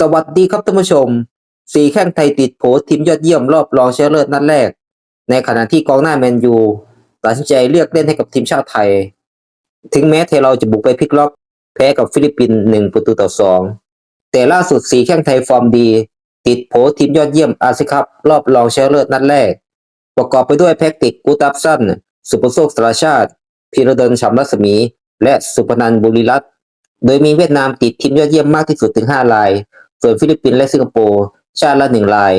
สวัสดีครับท่านผู้ชม สีแข้งไทยติดโผทีมยอดเยี่ยมรอบรองชนะเลิศนัดแรก ในขณะที่กองหน้าแมนยูตัดสินใจเลือกเล่นให้กับทีมชาติไทย ถึงแม้ไทยเราจะบุกไปพลิกล็อก แพ้กับฟิลิปปินส์หนึ่งประตูต่อสองแต่ล่าสุดสีแข้งไทยฟอร์มดี ติดโผทีมยอดเยี่ยมอาเซียนคัพรอบรองชนะเลิศนัดแรก ประกอบไปด้วยแพ็กติกกูตับสันสุปโชคสารชาติ พีรดลฉำรัศมี และสุพนันบุรีรัตน์ โดยมีเวียดนามติดทีมยอดเยี่ยมมากที่สุดถึง 5 ราย ส่วนฟิลิปปินส์และสิงคโปร์ชาติละหนึ่งราย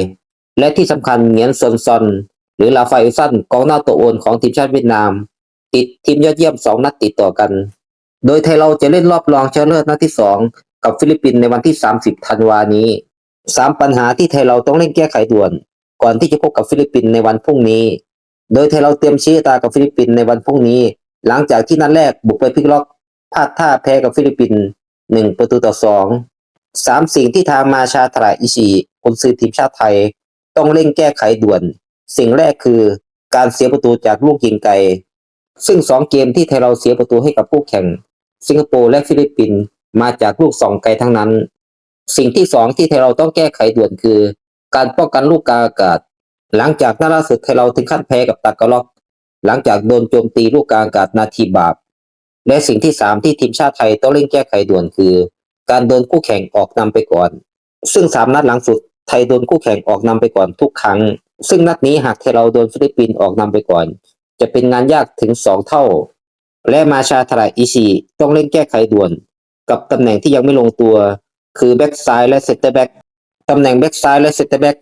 และที่สำคัญเหงียนซอนซอน หรือลาฟาอลซันกองหน้าตัวโอนของทีมชาติเวียดนาม ติดทีมยอดเยี่ยมสองนัดติดต่อกัน โดยไทยเราจะเล่นรอบรองชนะเลิศนัดที่สองกับฟิลิปปินส์ในวันที่ 30 ธันวานี้สามปัญหาที่ไทยเราต้องเร่งแก้ไขด่วน ก่อนที่จะพบกับฟิลิปปินส์ในวันพรุ่งนี้ โดยไทยเราเตรียมชี้ตากับฟิลิปปินส์ในวันพรุ่งนี้ หลังจากที่นัดแรกบุกไปพลิกล็อก พลาดท่าแพ้กับฟิลิปปินส์หนึ่งประตูต่อสองสามสิ่งที่ทางมาชาตราอิชิกุนซือทีมชาติไทย ต้องเร่งแก้ไขด่วน สิ่งแรกคือการเสียประตูจากลูกยิงไกล ซึ่งสองเกมที่ไทยเราเสียประตูให้กับคู่แข่ง สิงคโปร์และฟิลิปปินส์มาจากลูกสองไกลทั้งนั้น สิ่งที่สองที่ไทยเราต้องแก้ไขด่วนคือ การป้องกันลูกกาอากาศ หลังจากนัดล่าสุดไทยเราถึงขั้นแพ้กับตากาล็อก หลังจากโดนโจมตีลูกกาอากาศนาทีบาป และสิ่งที่สามที่ทีมชาติไทยต้องเร่งแก้ไขด่วนคือ การโดนคู่แข่งออกนำไปก่อน ซึ่งสามนัดหลังสุดไทยโดนคู่แข่งออกนำไปก่อนทุกครั้ง ซึ่งนัดนี้หากไทยเราโดนฟิลิปปินส์ออกนำไปก่อน จะเป็นงานยากถึงสองเท่า และมาชาทรายอิชิต้องเร่งแก้ไขด่วน กับตำแหน่งที่ยังไม่ลงตัว คือแบ็กซ้ายและเซนเตอร์แบ็กตำแหน่งแบ็กซ้ายและเซนเตอร์แบ็ก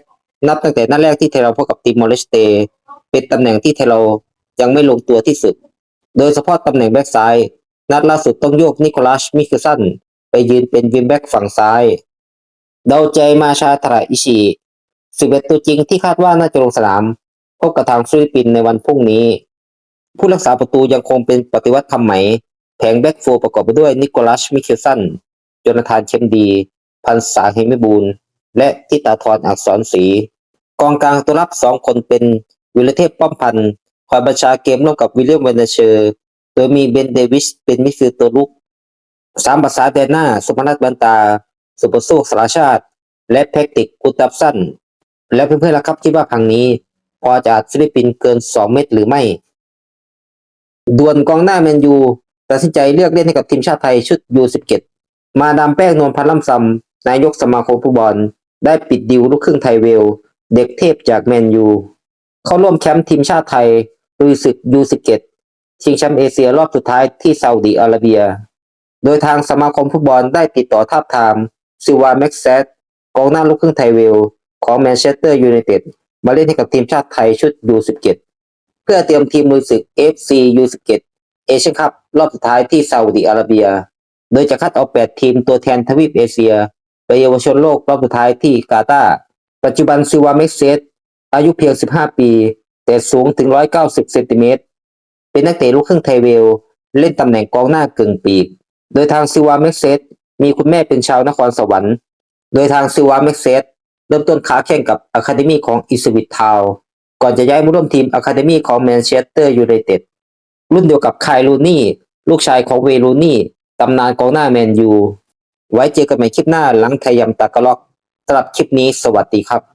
นับตั้งแต่นัดแรกที่ไทยเราพบกับทีมมอลเลสเตเป็นตำแหน่งที่ไทยเรายังไม่ลงตัวที่สุด โดยเฉพาะตำแหน่งแบ็กซ้าย นัดล่าสุดต้องโยกนิโคลัสมิคลสันไปยืนเป็นวิงแบ็กฝั่งซ้าย เดาใจมาชาทราอิชิสิบเอ็ดตัวจริงที่คาดว่าน่าจะลงสนาม พบกับทางฟิลิปปินส์ในวันพรุ่งนี้ ผู้รักษาประตูยังคงเป็นปฏิวัติคำไหม แผงแบ็กโฟร์ประกอบไปด้วยนิโคลัสมิคลสันจนาธานเชมดี พันษาเฮมิบูลและทิตาธรอักษรศรีกองกลางตัวรับสองคนเป็นวิลเทพป้อมพันธ์ คอยบัญชาเกมร่วมกับวิลเลียมเวนเดเชอร์ โดยมีเบนเดวิสเป็นมิดฟิลด์ตัวลุกสามภาษาแดนหน้าสุพนัทบันตา สุปโชคสารชาติ และแพคติกกุตับสั้น และเพื่อนๆล่ะครับคิดว่าครั้งนี้ พอจะอัดฟิลิปปินส์เกิน 2 เม็ดหรือไม่ด่วนกองหน้าแมนยูตัดสินใจเลือกเล่นให้กับทีมชาติไทยชุด U17 มาดามแป้งนวลพันล่ำซำนายกสมาคมฟุตบอล ได้ปิดดิวลูกครึ่งไทยเวล เด็กเทพจากแมนยู เข้าร่วมแชมป์ทีมชาติไทย ลุยศึก U17 ชิงแชมป์เอเชียรอบสุดท้ายที่ซาอุดิอาระเบีย โดยทางสมาคมฟุตบอลได้ติดต่อทาบทามซิวาแม็กเซตกองหน้าลูกครึ่งไทยเวล ของแมนเชสเตอร์ยูไนเต็ดมาเล่นให้กับทีมชาติไทยชุด U17 เพื่อเตรียมทีมลุยศึก FC U17 เอเชียนคัพรอบสุดท้ายที่ซาอุดิอาระเบีย โดยจะคัดเอา8ทีมตัวแทนทวีปเอเชีย ไปเยาวชนโลกรอบสุดท้ายที่กาตาร์ปัจจุบันซิวาเม็กเซตอายุเพียง 15 ปี แต่สูงถึง 190เซนติเมตร เป็นนักเตะลูกครึ่งไทยเวล เล่นตำแหน่งกองหน้ากึ่งปีก โดยทางซิวาเม็กเซตมีคุณแม่เป็นชาวนครสวรรค์ โดยทางซิวาเม็กเซตเริ่มต้นค้าแข่งกับอะคาเดมีของอิสวิตทาวก่อนจะย้ายมาร่วมทีมอะคาเดมีของแมนเชสเตอร์ยูไนเต็ด รุ่นเดียวกับคายลูนี่ ลูกชายของเวลูนี่ ตำนานกองหน้าแมนยู ไว้เจอกันใหม่คลิปหน้าหลังไทยยำตากะล็อกสำหรับคลิปนี้สวัสดีครับ